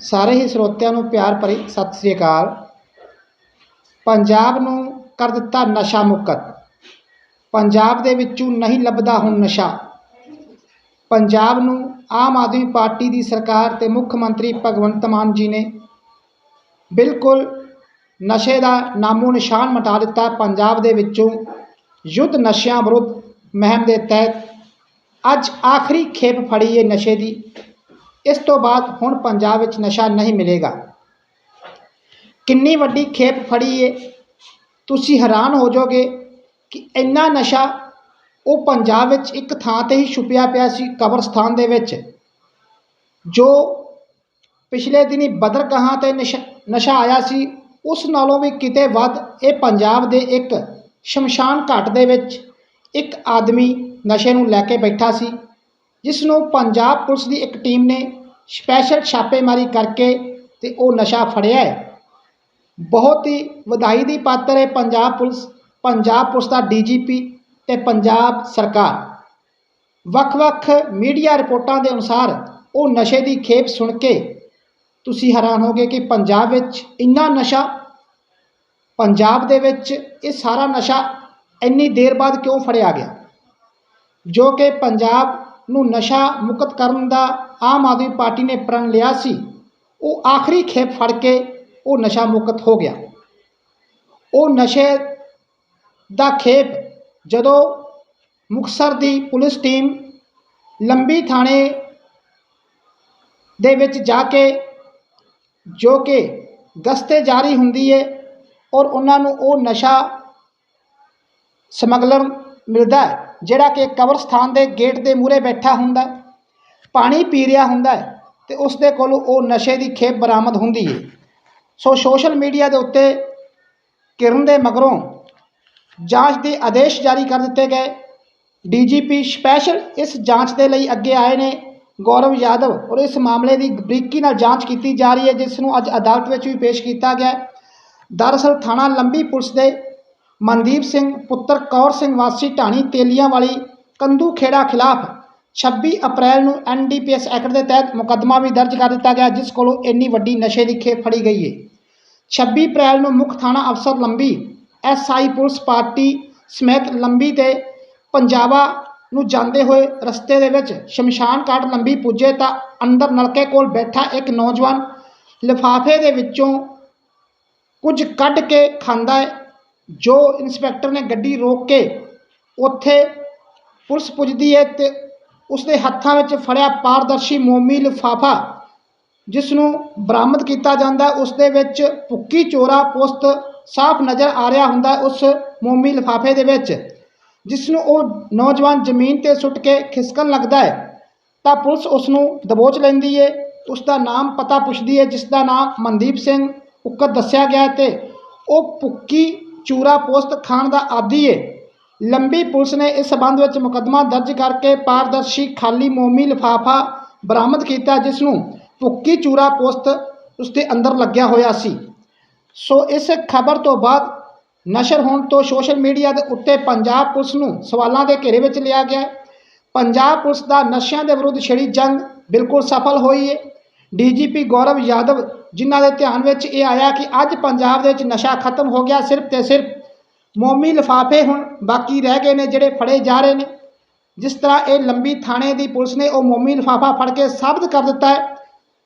ਸਾਰੇ ਹੀ ਸਰੋਤਿਆਂ ਨੂੰ ਪਿਆਰ ਭਰੀ ਸਤਿ ਸ੍ਰੀ ਅਕਾਲ। ਪੰਜਾਬ ਨੂੰ ਕਰ ਦਿੱਤਾ ਨਸ਼ਾ ਮੁਕਤ। ਪੰਜਾਬ ਦੇ ਵਿੱਚੋਂ ਨਹੀਂ ਲੱਭਦਾ ਹੁਣ ਨਸ਼ਾ। ਪੰਜਾਬ ਨੂੰ ਆਮ ਆਦਮੀ ਪਾਰਟੀ ਦੀ ਸਰਕਾਰ ਤੇ ਮੁੱਖ ਮੰਤਰੀ ਭਗਵੰਤ ਮਾਨ ਜੀ ਨੇ ਬਿਲਕੁਲ ਨਸ਼ੇ ਦਾ ਨਾਮੋ ਨਿਸ਼ਾਨ ਮਿਟਾ ਦਿੱਤਾ। ਪੰਜਾਬ ਦੇ ਵਿੱਚੋਂ ਯੁੱਧ ਨਸ਼ਿਆਂ ਵਿਰੁੱਧ ਮਹਿਮ ਦੇ ਤਹਿਤ ਅੱਜ ਆਖਰੀ ਖੇਪ ਫੜੀ ਹੈ ਨਸ਼ੇ ਦੀ। ਇਸ ਤੋਂ ਬਾਅਦ ਹੁਣ ਪੰਜਾਬ ਵਿੱਚ ਨਸ਼ਾ ਨਹੀਂ ਮਿਲੇਗਾ। ਕਿੰਨੀ ਵੱਡੀ ਖੇਪ ਫੜੀ ਹੈ ਤੁਸੀਂ ਹੈਰਾਨ ਹੋ ਜਾਓਗੇ ਕਿ ਇੰਨਾ ਨਸ਼ਾ ਉਹ ਪੰਜਾਬ ਵਿੱਚ ਇੱਕ ਥਾਂ ਤੇ ਹੀ ਛੁਪਿਆ ਪਿਆ ਸੀ ਕਬਰਸਤਾਨ ਦੇ ਵਿੱਚ, ਜੋ ਪਿਛਲੇ ਦਿਨੀ ਬਦਰਗਾਹਾਂ ਤੇ ਨਸ਼ਾ ਨਸ਼ਾ ਆਇਆ ਸੀ, ਉਸ ਨਾਲੋਂ ਵੀ ਕਿਤੇ ਵੱਧ ਇਹ ਪੰਜਾਬ ਦੇ ਇੱਕ ਸ਼ਮਸ਼ਾਨ ਘਾਟ ਦੇ ਵਿੱਚ ਇੱਕ ਆਦਮੀ ਨਸ਼ੇ ਨੂੰ ਲੈ ਕੇ ਬੈਠਾ ਸੀ ਜਿਸ ਨੂੰ ਪੰਜਾਬ ਪੁਲਿਸ ਦੀ ਇੱਕ ਟੀਮ ਨੇ ਸਪੈਸ਼ਲ ਛਾਪੇਮਾਰੀ ਕਰਕੇ ਤੇ ਉਹ ਨਸ਼ਾ ਫੜਿਆ ਹੈ। ਬਹੁਤ ਹੀ ਵਧਾਈ ਦੀ ਪਾਤਰ ਹੈ ਪੰਜਾਬ ਪੁਲਿਸ ਪੰਜਾਬ ਪੁਲਿਸ ਦਾ ਡੀਜੀਪੀ ਤੇ ਪੰਜਾਬ ਸਰਕਾਰ। ਵੱਖ-ਵੱਖ ਮੀਡੀਆ ਰਿਪੋਰਟਾਂ ਦੇ ਅਨੁਸਾਰ ਉਹ ਨਸ਼ੇ ਦੀ ਖੇਪ ਸੁਣ ਕੇ ਤੁਸੀਂ ਹੈਰਾਨ ਹੋਗੇ ਕਿ ਪੰਜਾਬ ਵਿੱਚ ਇੰਨਾ ਨਸ਼ਾ, ਪੰਜਾਬ ਦੇ ਵਿੱਚ ਇਹ ਸਾਰਾ ਨਸ਼ਾ ਇੰਨੀ ਦੇਰ ਬਾਅਦ ਕਿਉਂ ਫੜਿਆ ਗਿਆ? ਜੋ ਕਿ ਪੰਜਾਬ ਨੂੰ ਨਸ਼ਾ ਮੁਕਤ ਕਰਨ ਦਾ ਆਮ ਆਦਮੀ ਪਾਰਟੀ ਨੇ ਪ੍ਰਣ ਲਿਆ ਸੀ, ਉਹ ਆਖਰੀ ਖੇਪ ਫੜ ਕੇ ਉਹ ਨਸ਼ਾ ਮੁਕਤ ਹੋ ਗਿਆ। ਉਹ ਨਸ਼ੇ ਦਾ ਖੇਪ ਜਦੋਂ ਮੁਕਤਸਰ ਦੀ ਪੁਲਿਸ ਟੀਮ ਲੰਬੀ ਥਾਣੇ ਦੇ ਵਿੱਚ ਜਾ ਕੇ, ਜੋ ਕਿ ਗਸਤੇ ਜਾਰੀ ਹੁੰਦੀ ਹੈ ਔਰ ਉਹਨਾਂ ਨੂੰ ਉਹ ਨਸ਼ਾ ਸਮਗਲਰ ਮਿਲਦਾ ਹੈ, ਜਿਹੜਾ ਕਿ ਕਬਰਸਤਾਨ ਦੇ ਗੇਟ ਦੇ ਮੂਹਰੇ ਬੈਠਾ ਹੁੰਦਾ ਹੈ, ਪਾਣੀ ਪੀ ਰਿਹਾ ਹੁੰਦਾ ਹੈ ਤੇ ਉਸ ਦੇ ਕੋਲ ਉਹ ਨਸ਼ੇ ਦੀ ਖੇਪ ਬਰਾਮਦ ਹੁੰਦੀ ਹੈ। ਸੋ ਸੋਸ਼ਲ ਮੀਡੀਆ ਦੇ ਉੱਤੇ ਕਿਰਨ ਦੇ ਮਗਰੋਂ ਜਾਂਚ ਦੇ ਆਦੇਸ਼ ਜਾਰੀ ਕਰ ਦਿੱਤੇ ਗਏ। ਡੀਜੀਪੀ ਸਪੈਸ਼ਲ ਇਸ ਜਾਂਚ ਦੇ ਲਈ ਅੱਗੇ ਆਏ ਨੇ। ਗੌਰਵ ਯਾਦਵ ਔਰ ਇਸ ਮਾਮਲੇ ਦੀ ਬਰੀਕੀ ਨਾਲ ਜਾਂਚ ਕੀਤੀ ਜਾ ਰਹੀ ਹੈ, ਜਿਸ ਨੂੰ ਅੱਜ ਅਦਾਲਤ ਵਿੱਚ ਵੀ ਪੇਸ਼ ਕੀਤਾ ਗਿਆ ਦਰਅਸਲ ਥਾਣਾ ਲੰਬੀ ਪੁਲਿਸ ਦੇ ਮਨਦੀਪ ਸਿੰਘ, ਪੁੱਤਰ ਕੌਰ ਸਿੰਘ ਵਾਸੀ ਢਾਣੀ ਤੇਲੀਆਂ ਵਾਲੀ ਕੰਦੂ ਖੇੜਾ ਖਿਲਾਫ 26 ਅਪ੍ਰੈਲ ਨੂੰ ਐਨਡੀਪੀਐਸ ਐਕਟ ਦੇ ਤਹਿਤ ਮੁਕੱਦਮਾ ਵੀ ਦਰਜ ਕਰ ਦਿੱਤਾ ਗਿਆ, ਜਿਸ ਕੋਲੋਂ ਇੰਨੀ ਵੱਡੀ ਨਸ਼ੇ ਦੀ ਖੇਪ ਫੜੀ ਗਈ ਹੈ 26 ਅਪ੍ਰੈਲ ਨੂੰ ਮੁੱਖ ਥਾਣਾ ਅਫਸਰ ਲੰਬੀ ਐਸਆਈ ਪੁਲਿਸ ਪਾਰਟੀ ਸਮੇਤ ਲੰਬੀ ਤੇ ਪੰਜਾਬਾ ਨੂੰ ਜਾਂਦੇ ਹੋਏ ਰਸਤੇ ਦੇ ਵਿੱਚ ਸ਼ਮਸ਼ਾਨ ਘਾਟ ਲੰਬੀ ਪੁੱਜੇ ਤਾਂ ਅੰਦਰ ਨਲਕੇ ਕੋਲ ਬੈਠਾ ਇੱਕ ਨੌਜਵਾਨ ਲਿਫਾਫੇ ਦੇ ਵਿੱਚੋਂ ਕੁਝ ਕੱਢ ਕੇ ਖਾਂਦਾ ਹੈ ਜੋ ਇੰਸਪੈਕਟਰ ਨੇ ਗੱਡੀ ਰੋਕ ਕੇ ਉੱਥੇ ਪੁਲਿਸ ਪੁੱਜਦੀ ਹੈ ਤੇ ਉਸ ਦੇ ਹੱਥਾਂ ਵਿੱਚ ਫੜਿਆ ਪਾਰਦਰਸ਼ੀ ਮੋਮੀ ਲਿਫਾਫਾ ਜਿਸ ਨੂੰ ਬਰਾਮਦ ਕੀਤਾ ਜਾਂਦਾ ਉਸ ਦੇ ਵਿੱਚ ਭੁੱਕੀ ਚੋਰਾ ਪੁਸਤ ਸਾਫ਼ ਨਜ਼ਰ ਆ ਰਿਹਾ ਹੁੰਦਾ ਉਸ ਮੋਮੀ ਲਿਫਾਫੇ ਦੇ ਵਿੱਚ ਜਿਸ ਨੂੰ ਉਹ ਨੌਜਵਾਨ ਜ਼ਮੀਨ ਤੇ ਸੁੱਟ ਕੇ ਖਿਸਕਣ ਲੱਗਦਾ ਹੈ। ਤਾਂ ਪੁਲਿਸ ਉਸ ਨੂੰ ਦਬੋਚ ਲੈਂਦੀ ਹੈ ਉਸ ਦਾ ਨਾਮ ਪਤਾ ਪੁੱਛਦੀ ਹੈ ਜਿਸ ਦਾ ਨਾਮ ਮਨਦੀਪ ਸਿੰਘ ਉੱਕਰ ਦੱਸਿਆ ਗਿਆ ਹੈ ਤੇ ਉਹ ਭੁੱਕੀ ਚੂਰਾ ਪੋਸਤ ਖਾਣ ਦਾ ਆਦੀ ਹੈ ਲੰਬੀ ਪੁਲਿਸ ਨੇ ਇਸ ਸਬੰਧ ਵਿੱਚ ਮੁਕੱਦਮਾ ਦਰਜ ਕਰਕੇ ਪਾਰਦਰਸ਼ੀ ਖਾਲੀ ਮੋਮੀ ਲਿਫਾਫਾ ਬਰਾਮਦ ਕੀਤਾ, ਜਿਸ ਨੂੰ ਭੁੱਕੀ ਚੂਰਾ ਪੋਸਤ ਉਸ ਦੇ ਅੰਦਰ ਲੱਗਿਆ ਹੋਇਆ ਸੀ। ਸੋ ਇਸ ਖਬਰ ਤੋਂ ਬਾਅਦ ਨਸ਼ਰ ਹੋਣ ਤੋਂ ਸੋਸ਼ਲ ਮੀਡੀਆ ਦੇ ਉੱਤੇ ਪੰਜਾਬ ਪੁਲਿਸ ਨੂੰ ਸਵਾਲਾਂ ਦੇ ਘੇਰੇ ਵਿੱਚ ਲਿਆ ਗਿਆ। ਹੈ। ਪੰਜਾਬ ਪੁਲਿਸ ਦਾ ਨਸ਼ਿਆਂ ਦੇ ਵਿਰੁੱਧ ਛਿੜੀ ਜੰਗ ਬਿਲਕੁਲ ਸਫਲ ਹੋਈ ਹੈ ਡੀਜੀਪੀ ਗੌਰਵ ਯਾਦਵ ਜਿਨ੍ਹਾਂ ਦੇ ਧਿਆਨ ਵਿੱਚ ਇਹ ਆਇਆ ਕਿ ਅੱਜ ਪੰਜਾਬ ਦੇ ਵਿੱਚ ਨਸ਼ਾ ਖਤਮ ਹੋ ਗਿਆ ਸਿਰਫ ਤੇ ਸਿਰਫ ਮੋਮੀ ਲਿਫਾਫੇ ਹੁਣ ਬਾਕੀ ਰਹਿ ਗਏ ਨੇ, ਜਿਹੜੇ ਫੜੇ ਜਾ ਰਹੇ ਨੇ। ਜਿਸ ਤਰ੍ਹਾਂ ਇਹ ਲੰਬੀ ਥਾਣੇ ਦੀ ਪੁਲਿਸ ਨੇ ਉਹ ਮੋਮੀ ਲਿਫਾਫਾ ਫੜ ਕੇ ਸਾਬਤ ਕਰ ਦਿੱਤਾ ਹੈ।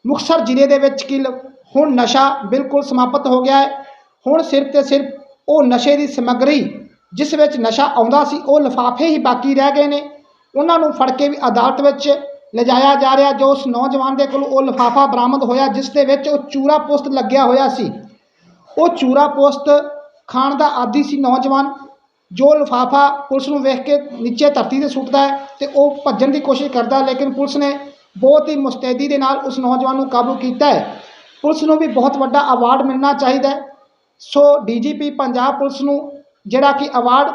ਮੁਕਤਸਰ ਜ਼ਿਲ੍ਹੇ ਦੇ ਵਿੱਚ ਕਿ ਲ- ਹੁਣ ਨਸ਼ਾ ਬਿਲਕੁਲ ਸਮਾਪਤ ਹੋ ਗਿਆ ਹੈ। ਹੁਣ ਸਿਰਫ ਤੇ ਸਿਰਫ ਉਹ ਨਸ਼ੇ ਦੀ ਸਮੱਗਰੀ ਜਿਸ ਵਿੱਚ ਨਸ਼ਾ ਆਉਂਦਾ ਸੀ, ਉਹ ਲਿਫਾਫੇ ਹੀ ਬਾਕੀ ਰਹਿ ਗਏ ਨੇ। ਉਹਨਾਂ ਨੂੰ ਫੜ ਕੇ ਵੀ ਅਦਾਲਤ ਵਿੱਚ ਲਿਜਾਇਆ ਜਾ ਰਿਹਾ, ਜੋ ਉਸ ਨੌਜਵਾਨ ਦੇ ਕੋਲ ਉਹ ਲਿਫਾਫਾ ਬਰਾਮਦ ਹੋਇਆ, ਜਿਸ ਦੇ ਵਿੱਚ ਉਹ ਚੂਰਾ ਪੋਸਟ ਲੱਗਿਆ ਹੋਇਆ ਸੀ। ਉਹ ਚੂਰਾ ਪੋਸਟ ਖਾਣ ਦਾ ਆਦੀ ਸੀ ਨੌਜਵਾਨ, ਜੋ ਲਿਫਾਫਾ ਪੁਲਿਸ ਨੂੰ ਵੇਖ ਕੇ ਨੀਚੇ ਧਰਤੀ ਤੇ ਸੁੱਟਦਾ ਹੈ ਤੇ ਉਹ ਭੱਜਣ ਦੀ ਕੋਸ਼ਿਸ਼ ਕਰਦਾ ਲੇਕਿਨ ਪੁਲਿਸ ਨੇ ਬਹੁਤ ਹੀ ਮੁਸਤੈਦੀ ਦੇ ਨਾਲ ਉਸ ਨੌਜਵਾਨ ਨੂੰ ਕਾਬੂ ਕੀਤਾ ਹੈ। ਪੁਲਿਸ ਨੂੰ ਵੀ ਬਹੁਤ ਵੱਡਾ ਅਵਾਰਡ ਮਿਲਣਾ ਚਾਹੀਦਾ ਹੈ। ਸੋ ਡੀਜੀਪੀ ਪੰਜਾਬ ਪੁਲਿਸ ਨੂੰ ਜਿਹੜਾ ਕਿ ਅਵਾਰਡ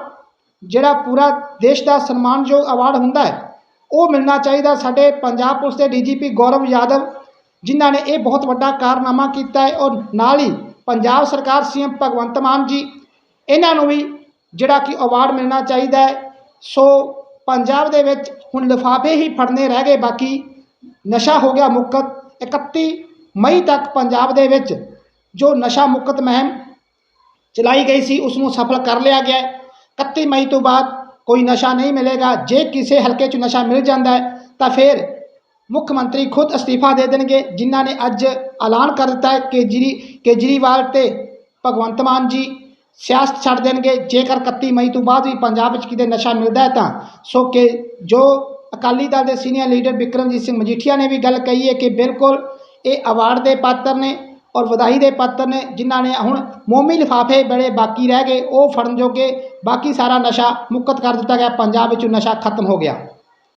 ਜਿਹੜਾ ਪੂਰਾ ਦੇਸ਼ ਦਾ ਸਨਮਾਨਯੋਗ ਅਵਾਰਡ ਹੁੰਦਾ ਹੈ ਉਹ ਮਿਲਣਾ ਚਾਹੀਦਾ ਸਾਡੇ ਪੰਜਾਬ ਪੁਲਿਸ ਦੇ ਡੀਜੀਪੀ ਗੌਰਵ ਯਾਦਵ, ਜਿਨ੍ਹਾਂ ਨੇ ਇਹ ਬਹੁਤ ਵੱਡਾ ਕਾਰਨਾਮਾ ਕੀਤਾ ਹੈ ਔਰ ਨਾਲ ਹੀ ਪੰਜਾਬ ਸਰਕਾਰ ਸੀਐਮ ਭਗਵੰਤ ਮਾਨ ਜੀ, ਇਹਨਾਂ ਨੂੰ ਵੀ ਜਿਹੜਾ ਕਿ ਅਵਾਰਡ ਮਿਲਣਾ ਚਾਹੀਦਾ ਹੈ। ਸੋ ਪੰਜਾਬ ਦੇ ਵਿੱਚ ਹੁਣ ਲਿਫਾਫੇ ਹੀ ਫੜਨੇ ਰਹਿ ਗਏ, ਬਾਕੀ ਨਸ਼ਾ ਹੋ ਗਿਆ ਮੁਕਤ। 31 ਮਈ ਤੱਕ ਪੰਜਾਬ ਦੇ ਵਿੱਚ ਜੋ ਨਸ਼ਾ ਮੁਕਤ ਮਹਿਮ ਚਲਾਈ ਗਈ ਸੀ ਉਸ ਨੂੰ ਸਫਲ ਕਰ ਲਿਆ ਗਿਆ ਹੈ। 31 ਮਈ ਤੋਂ ਬਾਅਦ ਕੋਈ ਨਸ਼ਾ ਨਹੀਂ ਮਿਲੇਗਾ, ਜੇ ਕਿਸੇ ਹਲਕੇ 'ਚ ਨਸ਼ਾ ਮਿਲ ਜਾਂਦਾ ਹੈ, ਤਾਂ ਫਿਰ ਮੁੱਖ ਮੰਤਰੀ ਖੁਦ ਅਸਤੀਫਾ ਦੇ ਦੇਣਗੇ, ਜਿਨ੍ਹਾਂ ਨੇ ਅੱਜ ਐਲਾਨ ਕਰ ਦਿੱਤਾ ਹੈ ਕਿ ਕੇਜਰੀਵਾਲ ਤੇ ਭਗਵੰਤ ਮਾਨ ਜੀ ਸਿਆਸਤ ਛੱਡ ਦੇਣਗੇ, ਜੇਕਰ 31 ਮਈ ਤੋਂ ਬਾਅਦ ਵੀ ਪੰਜਾਬ ਵਿੱਚ ਕਿਤੇ ਨਸ਼ਾ ਮਿਲਦਾ ਹੈ ਤਾਂ। ਸੋ ਕਿ ਜੋ ਅਕਾਲੀ ਦਲ ਦੇ ਸੀਨੀਅਰ ਲੀਡਰ ਬਿਕਰਮਜੀਤ ਸਿੰਘ ਮਜੀਠੀਆ ਨੇ ਵੀ ਗੱਲ ਕਹੀ ਹੈ ਕਿ ਬਿਲਕੁਲ ਇਹ ਅਵਾਰਡ ਦੇ ਪਾਤਰ ਨੇ ਔਰ ਵਧਾਈ ਦੇ ਪਾਤਰ ਨੇ, ਜਿਨ੍ਹਾਂ ਨੇ ਹੁਣ ਮੋਮੀ ਲਿਫਾਫੇ ਬੜੇ ਬਾਕੀ ਰਹਿ ਗਏ, ਉਹ ਫੜਨ ਜੋਗੇ, ਬਾਕੀ ਸਾਰਾ ਨਸ਼ਾ ਮੁਕਤ ਕਰ ਦਿੱਤਾ ਗਿਆ, ਪੰਜਾਬ ਵਿੱਚੋਂ ਨਸ਼ਾ ਖਤਮ ਹੋ ਗਿਆ।